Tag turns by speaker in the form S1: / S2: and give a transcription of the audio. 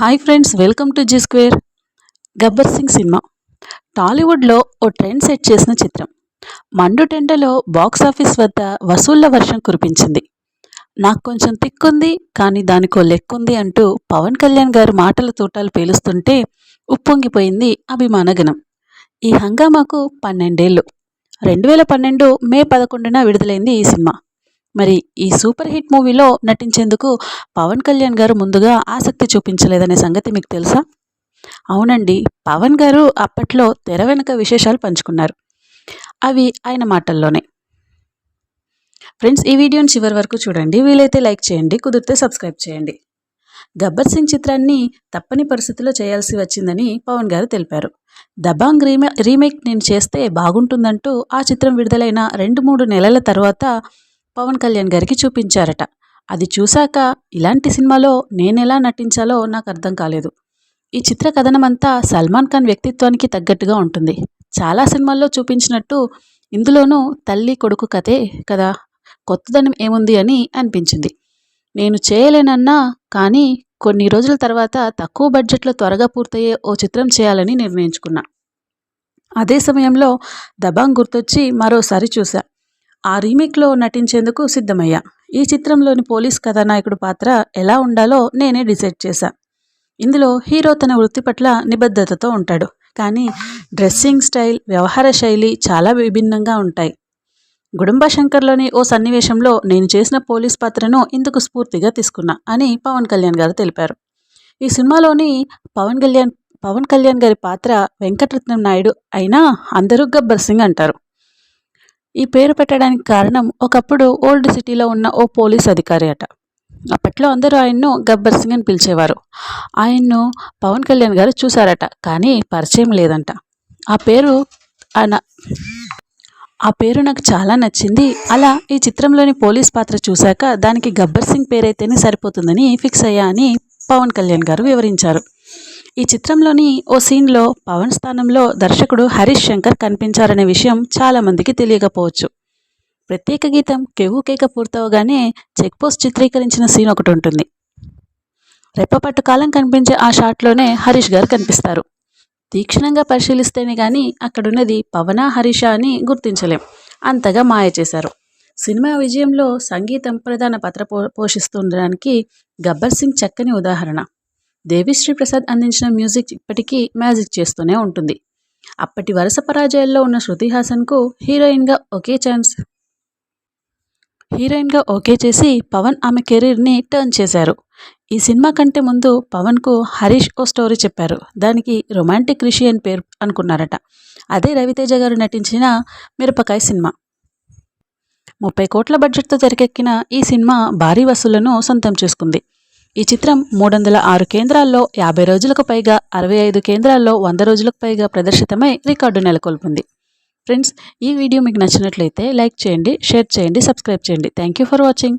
S1: Hi friends welcome to Zee square. Gabbar Singh cinema. టాలీవుడ్లో ఓ trend set చేసిన చిత్రం. మండు టెండలో బాక్స్ ఆఫీస్ వద్ద వసూళ్ళ వర్షం కురిపించింది. నాకు కొంచెం తిక్కుంది కానీ దానికో లెక్కుంది అంటూ పవన్ కళ్యాణ్ గారు మాటల తూటాలు పేలుస్తుంటే ఉప్పొంగిపోయింది అభిమానగణం ఈ హంగామాకు పన్నెండేళ్ళు. రెండు వేల పన్నెండు మే పదకొండున విడుదలైంది ఈ సినిమా. మరి ఈ సూపర్ హిట్ మూవీలో నటించేందుకు పవన్ కళ్యాణ్ గారు ముందుగా ఆసక్తి చూపించలేదనే సంగతి మీకు తెలుసా? అవునండి. పవన్ గారు అప్పట్లో తెర వెనుక విశేషాలు పంచుకున్నారు. అవి ఆయన మాటల్లోనే. ఫ్రెండ్స్ ఈ వీడియోని చివరి వరకు చూడండి. వీలైతే లైక్ చేయండి కుదిరితే సబ్స్క్రైబ్ చేయండి. గబ్బర్ సింగ్ చిత్రాన్ని తప్పని పరిస్థితిలో చేయాల్సి వచ్చిందని పవన్ గారు తెలిపారు. దబాంగ్ రీమే రీమేక్ నేను చేస్తే బాగుంటుందంటూ ఆ చిత్రం విడుదలైన రెండు మూడు నెలల తర్వాత పవన్ కళ్యాణ్ గారికి చూపించారట. అది చూశాక ఇలాంటి సినిమాలో నేనెలా నటించాలో నాకు అర్థం కాలేదు. ఈ చిత్ర కథనమంతా సల్మాన్ ఖాన్ వ్యక్తిత్వానికి తగ్గట్టుగా ఉంటుంది. చాలా సినిమాల్లో చూపించినట్టు ఇందులోనూ తల్లి కొడుకు కథే కదా. కొత్తదనం ఏముంది అని అనిపించింది. నేను చేయలేనన్నా కానీ కొన్ని రోజుల తర్వాత తక్కువ బడ్జెట్లో త్వరగా పూర్తయ్యే ఓ చిత్రం చేయాలని నిర్ణయించుకున్నా. అదే సమయంలో దబాంగ్ గుర్తొచ్చి మరోసారి చూశా. ఆ రీమేక్లో నటించేందుకు సిద్ధమయ్యా. ఈ చిత్రంలోని పోలీస్ కథానాయకుడు పాత్ర ఎలా ఉండాలో నేనే డిసైడ్ చేశా. ఇందులో హీరో తన వృత్తి పట్ల నిబద్ధతతో ఉంటాడు. కానీ డ్రెస్సింగ్ స్టైల్ వ్యవహార శైలి చాలా విభిన్నంగా ఉంటాయి. గుడుంబ శంకర్లోని ఓ సన్నివేశంలో నేను చేసిన పోలీస్ పాత్రను ఇందుకు స్ఫూర్తిగా తీసుకున్నా అని పవన్ కళ్యాణ్ గారు తెలిపారు. ఈ సినిమాలోని పవన్ కళ్యాణ్ పవన్ కళ్యాణ్ గారి పాత్ర వెంకటరత్నం నాయుడు అయినా అందరూ గబ్బర్ సింగ్ అంటారు. ఈ పేరు పెట్టడానికి కారణం ఒకప్పుడు ఓల్డ్ సిటీలో ఉన్న ఓ పోలీస్ అధికారి అట. అప్పట్లో అందరూ ఆయన్ను గబ్బర్ సింగ్ అని పిలిచేవారు. ఆయన్ను పవన్ కళ్యాణ్ గారు చూశారట కానీ పరిచయం లేదంట. ఆ పేరు ఆయన ఆ పేరు నాకు చాలా నచ్చింది. అలా ఈ చిత్రంలోని పోలీస్ పాత్ర చూశాక దానికి గబ్బర్ సింగ్ పేరైతేనే సరిపోతుందని ఫిక్స్ అయ్యా అని పవన్ కళ్యాణ్ గారు వివరించారు. ఈ చిత్రంలోని ఓ సీన్లో పవన్ స్థానంలో దర్శకుడు హరీష్ శంకర్ కనిపించారనే విషయం చాలామందికి తెలియకపోవచ్చు. ప్రత్యేక గీతం కేక పూర్తవగానే చెక్పోస్ట్ చిత్రీకరించిన సీన్ ఒకటి ఉంటుంది. రెప్పపట్టు కాలం కనిపించే ఆ షాట్లోనే హరీష్ గారు కనిపిస్తారు. తీక్షణంగా పరిశీలిస్తేనే కానీ అక్కడున్నది పవన హరీష అని గుర్తించలేం. అంతగా మాయ చేశారు. సినిమా విజయంలో సంగీతం ప్రధాన పాత్ర పో పోషిస్తుండడానికి గబ్బర్ సింగ్ చక్కని ఉదాహరణ. దేవిశ్రీ ప్రసాద్ అందించిన మ్యూజిక్ ఇప్పటికీ మ్యాజిక్ చేస్తూనే ఉంటుంది. అప్పటి వరుస పరాజయాల్లో ఉన్న శృతి హాసన్కు హీరోయిన్గా ఒకే ఛాన్స్. హీరోయిన్గా ఓకే చేసి పవన్ ఆమె కెరీర్ని టర్న్ చేశారు. ఈ సినిమా కంటే ముందు పవన్కు హరీష్ ఓ స్టోరీ చెప్పారు. దానికి రొమాంటిక్ రిషి అని పేరు అనుకున్నారట. అదే రవితేజ గారు నటించిన మిరపకాయ సినిమా. ముప్పై కోట్ల బడ్జెట్తో తెరకెక్కిన ఈ సినిమా భారీ వసూళ్ళను సొంతం చేసుకుంది. ఈ చిత్రం మూడు వందల ఆరు కేంద్రాల్లో యాభై రోజులకు పైగా అరవై ఐదు కేంద్రాల్లో వంద రోజులకు పైగా ప్రదర్శితమై రికార్డు నెలకొల్పింది. ఫ్రెండ్స్ ఈ వీడియో మీకు నచ్చినట్లయితే లైక్ చేయండి షేర్ చేయండి సబ్స్క్రైబ్ చేయండి. Thank you for watching.